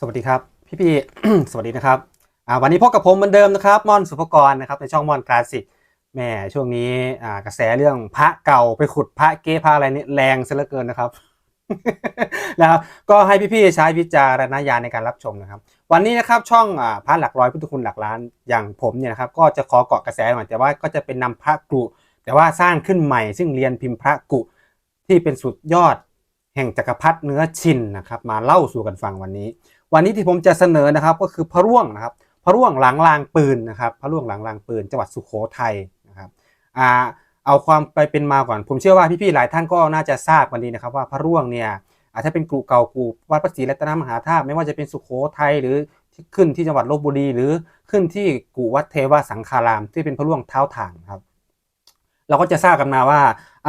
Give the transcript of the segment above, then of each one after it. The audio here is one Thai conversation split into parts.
สวัสดีครับ พี่พี่สวัสดีนะครับอ่าวันนี้พบกับผมเหมือนเดิมนะครับม่อนสุภกรนะครับในช่องม่อนคลาสสิกแหม่ช่วงนี้อ่ากระแสเรื่องพระเก่าไปขุดพระเก้พระอะไรนี่แรงซะเหลือเกินนะครับนะครับก็ให้พี่ๆใช้วิจารณญาณในการรับชมนะครับ วันนี้นะครับช่องอ่าพระหลักร้อยพุทธคุณหลักล้านอย่างผมเนี่ยนะครับก็จะขอเกาะกระแสหน่อยแต่ว่าก็จะเป็นนำพระกรุแต่ว่าสร้างขึ้นใหม่ ซึ่งเรียนพิมพ์พระกุที่เป็นสุดยอดแห่งจักรพรรดิเนื้อชินนะครับมาเล่าสู่กันฟังวันนี้ วันนี้ที่ผมจะเสนอนะครับก็คือพระร่วงนะครับพระร่วงหลังรางปืนนะครับพระร่วงหลังรางปืนจังหวัดสุโขทัยนะครับอ่าเอาความไปเป็นมาก่อน ผมเชื่อว่าพี่ๆหลายท่านก็น่าจะทราบกันดีนะครับว่าพระร่วงเนี่ยอาจจะเป็นกรุเก่ากรุวัดพระศรีรัตนมหาธาตุไม่ว่าจะเป็นสุโขทัยหรือขึ้นที่จังหวัดลบบุรี หรือขึ้นที่กุวัดเทวสังคาราม ที่เป็นพระร่วงเท้าถ่างครับ เราก็จะทราบกันมาว่า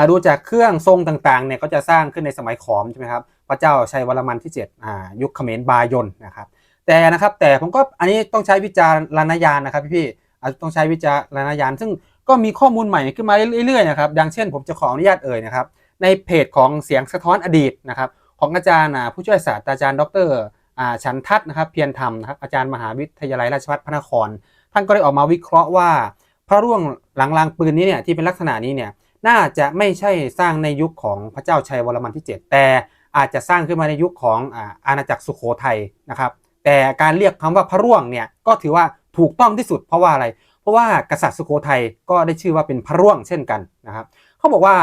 ดูจากเครื่องทรงต่างๆเนี่ยก็จะสร้างขึ้นในสมัยขอมใช่ไหมครับ พระเจ้าชัยวรมันที่7อ่ายุคเขมรบายนนะครับแต่นะครับแต่ผมก็อันนี้ต้องใช้วิจารณญาณนะครับพี่ๆอาจจะต้องใช้วิจารณญาณซึ่งก็มีข้อมูลใหม่ขึ้นมาเรื่อยๆนะครับดังเช่น ผมจะขออนุญาตเอ่ยนะครับในเพจของเสียงสะท้อนอดีตนะครับของอาจารย์ผู้ช่วยศาสตราจารย์ ดรอ่าชันทัศน์นะครับเพียรธรรมนะครับอาจารย์มหาวิทยาลัยราชภัฏพระนคร ท่านก็ได้ออกมาวิเคราะห์ว่า พระร่วงหลังรางปืนนี้เนี่ยที่เป็นลักษณะนี้เนี่ยน่าจะไม่ใช่สร้างในยุคของพระเจ้าชัยวรมันที่ 7 แต่ อาจจะสร้างขึ้นมาในยุคของอาณาจักรสุโขทัยนะครับ แต่การเรียกคำว่าพระร่วงเนี่ยก็ถือว่าถูกต้องที่สุดเพราะว่าอะไร เพราะว่ากษัตริย์สุโขทัยก็ได้ชื่อว่าเป็นพระร่วงเช่นกันนะครับเขาบอกว่า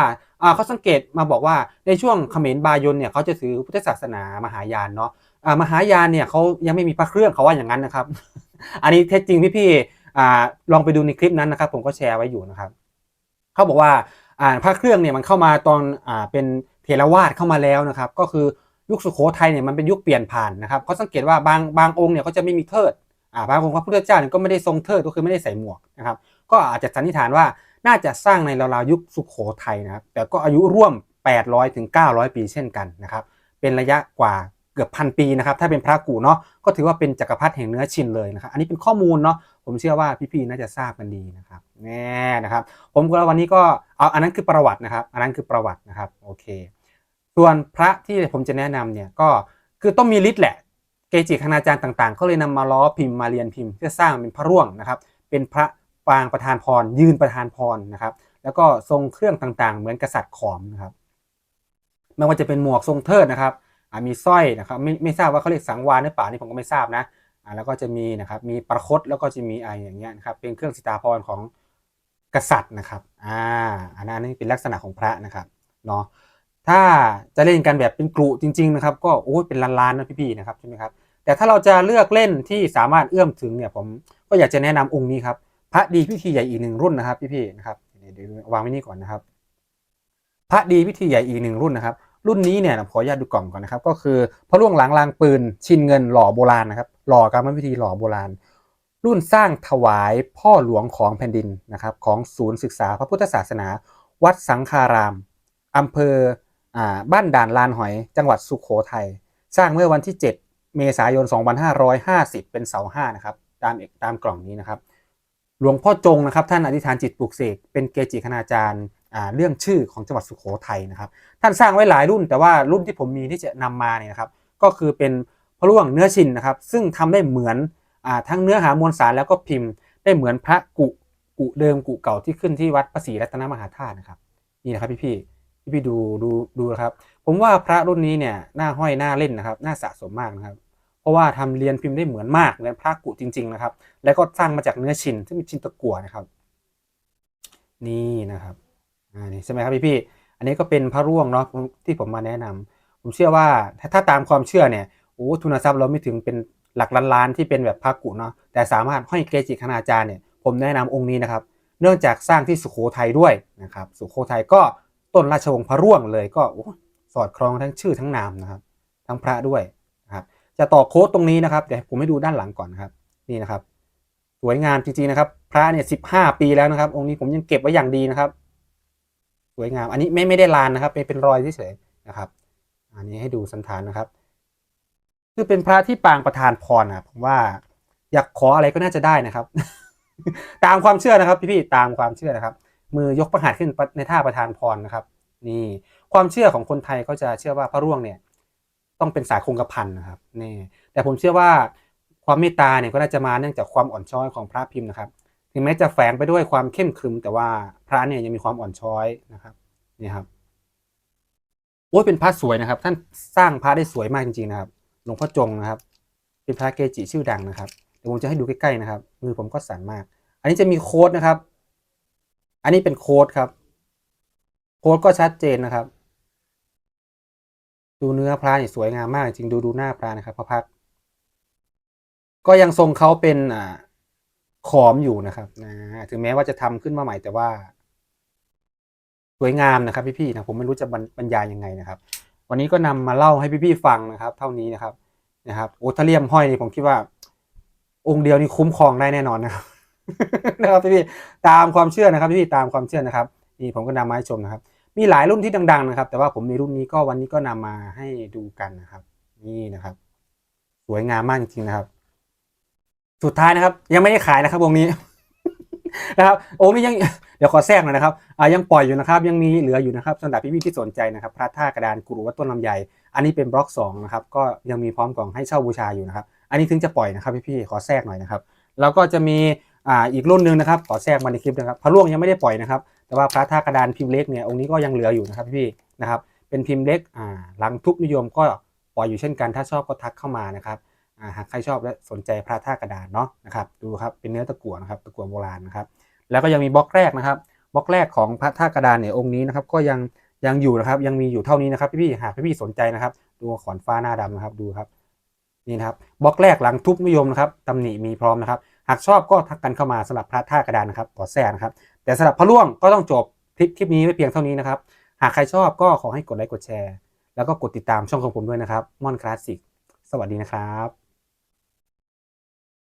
เขาสังเกตมาบอกว่าในช่วงเขมรบายนเนี่ยเขาจะถือพุทธศาสนามหายานเนาะอ่ามหายานเนี่ยเขายังไม่มีพระเครื่องเขาว่าอย่างนั้นนะครับ อันนี้เท็จจริงพี่ๆอ่ลองไปดูในคลิปนั้นนะครับ ผมก็แชร์ไว้อยู่นะครับเขาบอกว่าพระเครื่องเนี่ยมันเข้ามาตอนอเป็น เทรวาสเข้ามาแล้วนะครับ ก็คือยุคสุโขทัยเนี่ยมันเป็นยุคเปลี่ยนผ่านนะครับเขาสังเกตว่าบางบางองค์เนี่ยเขาจะไม่มีเทิดอ่าบางองค์พระพุทธเจ้าเนี่ยก็ไม่ได้ทรงเทิดก็คือไม่ได้ใส่หมวกนะครับก็อาจจะสันนิษฐานว่าน่าจะสร้างในราวๆยุคสุโขทัยนะครับแต่ก็อายุร่วม 800ถึง900 ปีเช่นกันนะครับเป็นระยะกว่าเกือบพันปีนะครับถ้าเป็นพระกูเนาะก็ถือว่าเป็นจักรพรรดิแห่งเนื้อชินเลยนะครับอันนี้เป็นข้อมูลเนาะผมเชื่อว่าพี่ๆน่าจะทราบกันดีนะครับแน่นะครับ ผมก็วันนี้ก็เอาอันนั้นคือประวัตินะครับ อันนั้นคือประวัตินะครับโอเค ส่วนพระที่ผมจะแนะนำเนี่ยก็คือต้องมีฤทธิ์แหละ เกจิคณาจารย์ต่างๆก็เลยนำมาล้อพิมพ์มาเรียนพิมพ์เพื่อสร้างเป็นพระร่วงนะครับ เป็นพระปางประธานพร ยืนประธานพรนะครับ แล้วก็ทรงเครื่องต่างๆ เหมือนกษัตริย์ขอมนะครับไม่ว่าจะเป็นหมวกทรงเทิดนะครับมีสร้อยนะครับไม่ไม่ทราบว่าเขาเรียกสังวานหรือเปล่านี่ผมก็ไม่ทราบนะแล้วก็จะมีนะครับมีประคตแล้วก็จะมีอะไรอย่างเงี้ยนะครับเป็นเครื่องสิตาพรของกษัตริย์นะครับอ่าอันนั้นเป็นลักษณะของพระนะครับเนาะ ถ้าจะเล่นกันแบบเป็นกรุจริง ๆ นะครับ ก็โอ้ยเป็นล้านๆนะพี่ๆนะครับใช่ไหมครับแต่ถ้าเราจะเลือกเล่นที่สามารถเอื้อมถึงเนี่ยผมก็อยากจะแนะนำองค์นี้ครับพระดีพิธีใหญ่อีกหนึ่งรุ่นนะครับพี่ๆนะครับเดี๋ยววางไว้นี่ก่อนนะครับ พระดีพิธีใหญ่อีกหนึ่งรุ่นนะครับ รุ่นนี้เนี่ยขออนุญาตดูกล่องก่อนนะครับ ก็คือพระล่วงหลังรางปืน ชินเงินหล่อโบราณนะครับหล่อกรรมวิธีหล่อโบราณ รุ่นสร้างถวายพ่อหลวงของแผ่นดินนะครับ ของศูนย์ศึกษาพระพุทธศาสนา วัดสังคารามอำเภอ บ้านด่านลานหอยจังหวัดสุขโขทัยสร้างเมื่อวันที่ 7 เมษายน 2550 เป็นเสาห้านะครับตามเอกตามกล่องนี้นะครับ หลวงพ่อจงนะครับท่านอธิษฐานจิตปลุกเสกเป็นเกจิคณาจารย์เรื่องชื่อของจังหวัดสุโขทัยนะครับ ท่านสร้างไว้หลายรุ่นแต่ว่ารุ่นที่ผมมีที่จะนำมาเนี่ยนะครับ ก็คือเป็นพระร่วงเนื้อชินนะครับ ซึ่งทำได้เหมือนอทั้งเนื้อหามวลสารแล้วก็พิมพ์ได้เหมือนพระกุกุเดิมกุเก่าที่ขึ้นที่วัดพระศรีรัตนมหาธาตุนะครับนี่นะครับพี่พี่ พี่พี่ดูดูดูนะครับ ผมว่าพระรุ่นนี้เนี่ยหน้าห้อยหน้าเล่นนะครับหน้าสะสมมากนะครับ เพราะว่าทำเรียนพิมพ์ได้เหมือนมากเลยพระกุจริง ๆนะครับ แล้วก็สร้างมาจากเนื้อชินซึ่งเป็นชินตะกั่วนะครับ นี่นะครับอ่านี่ใช่ไหมครับพี่พี่อันนี้ก็เป็นพระร่วงเนาะที่ผมมาแนะนำผมเชื่อว่าถ้าถ้าตามความเชื่อเนี่ยโอ้ทุนทรัพย์เราไม่ถึงเป็นหลักล้านๆที่เป็นแบบพระกุเนาะแต่สามารถห้อยเกจิคณาจารย์เนี่ยผมแนะนำองค์นี้นะครับ เนื่องจากสร้างที่สุโขทัยด้วยนะครับ สุโขทัยก็ ต้นราชวงศ์พระร่วงเลยก็สอดคล้องทั้งชื่อทั้งนามนะครับ ทั้งพระด้วยนะครับ จะต่อโค้ดตรงนี้นะครับเดี๋ยวผมให้ดูด้านหลังก่อนนะครับ นี่นะครับ สวยงามจริงๆนะครับ พระเนี่ยสิบห้าปีแล้วนะครับ องค์นี้ผมยังเก็บไว้อย่างดีนะครับ สวยงามอันนี้ไม่ไม่ได้ลานนะครับ เป็นเป็นรอยเฉยๆนะครับ อันนี้ให้ดูสันฐานนะครับคือเป็นพระที่ปางประธานพรนะผมว่าอยากขออะไรก็น่าจะได้นะครับ ตามความเชื่อนะครับพี่ๆตามความเชื่อนะครับ มือยกประหัตขึ้นในท่าประธานพรนะครับ นี่ความเชื่อของคนไทยก็จะเชื่อว่าพระร่วงเนี่ยต้องเป็นสายคงกระพันนะครับนี่แต่ผมเชื่อว่าความเมตตาเนี่ยก็น่าจะมาเนื่องจากความอ่อนช้อยของพระพิมพ์นะครับ ถึงแม้จะแฝงไปด้วยความเข้มขรึม แต่ว่าพระเนี่ยยังมีความอ่อนช้อยนะครับนี่ครับโอ้ยเป็นพระสวยนะครับ ท่านสร้างพระได้สวยมากจริงๆนะครับหลวงพ่อจงนะครับ เป็นพระเกจิชื่อดังนะครับเดี๋ยวผมจะให้ดูใกล้ๆนะครับมือผมก็สั่นมาก อันนี้จะมีโค้ดนะครับ อันนี้เป็นโค้ดครับ โค้ดก็ชัดเจนนะครับ ดูเนื้อพระนี่สวยงามมากจริงดูดูหน้าพระนะครับพระพักก็ยังทรงเขาเป็นอ่าขอมอยู่นะครับนะถึงแม้ว่าจะทำขึ้นมาใหม่แต่ว่า สวยงามนะครับ พี่ๆนะผมไม่รู้จะบรรยายยังไงนะครับ วันนี้ก็นำมาเล่าให้พี่ๆฟังนะครับ เท่านี้นะครับนะครับโอทาเลียมห้อยนี่ผมคิดว่า องค์เดียวนี่คุ้มครองได้แน่นอนนะครับ นะครับพี่ตามความเชื่อนะครับพี่ตามความเชื่อนะครับนี่ผมก็นำมาให้ชมนะครับ มีหลายรุ่นที่ดัง ๆ นะครับ แต่ว่าผมมีรุ่นนี้ก็วันนี้ก็นำมาให้ดูกันนะครับ นี่นะครับ สวยงามมากจริงๆนะครับ สุดท้ายนะครับ ยังไม่ได้ขายนะครับองนี้นะครับองค์นี้ยังเดี๋ยวขอแทรกหน่อยนะครับอ่ายังปล่อยอยู่นะครับ ยังมีเหลืออยู่นะครับสำหรับพี่ๆที่สนใจนะครับ พระท่ากระดานกุรุวัดต้นลำไยอันนี้เป็นบล็อกสองนะครับก็ยังมีพร้อมกล่องให้เช่าบูชาอยู่นะครับ อันนี้ถึงจะปล่อยนะครับพี่ๆขอแทรกหน่อยนะครับ แล้วก็จะมี อ่าอีกรุ่นหนึ่งนะครับขอแทรกมาในคลิปนะครับพระร่วงยังไม่ได้ปล่อยนะครับ แต่ว่าพระท่ากระดานพิมพ์เล็กเนี่ยองค์นี้ก็ยังเหลืออยู่นะครับพี่ๆนะครับเป็นพิมพ์เล็กอ่าหลังทุบนิยมก็ปล่อยอยู่เช่นกันถ้าชอบก็ทักเข้ามานะครับอ่าหากใครชอบและสนใจพระท่ากระดานเนาะนะครับดูครับเป็นเนื้อตะกั่วนะครับตะกั่วโบราณนะครับแล้วก็ยังมีบล็อกแรกนะครับบล็อกแรกของพระท่ากระดานเนี่ยองค์นี้นะครับก็ยังยังอยู่นะครับยังมีอยู่เท่านี้นะครับพี่ๆหากพี่ๆสนใจนะครับ ดูขอนฟ้าหน้าดำนะครับดูครับนี่นะครับบล็อกแรกหลังทุบนิยมนะครับตำหนิมีพร้อมนะครับ หากชอบก็ทักกันเข้ามาสำหรับพระท่ากระดานนะครับก่อแซ่นะครับ แต่สำหรับพระล่วงก็ต้องจบคลิปคลิปนี้ไว้เพียงเท่านี้นะครับ หากใครชอบก็ขอให้กดไลค์กดแชร์ แล้วก็กดติดตามช่องของผมด้วยนะครับม่อนคลาสสิกสวัสดีนะครับ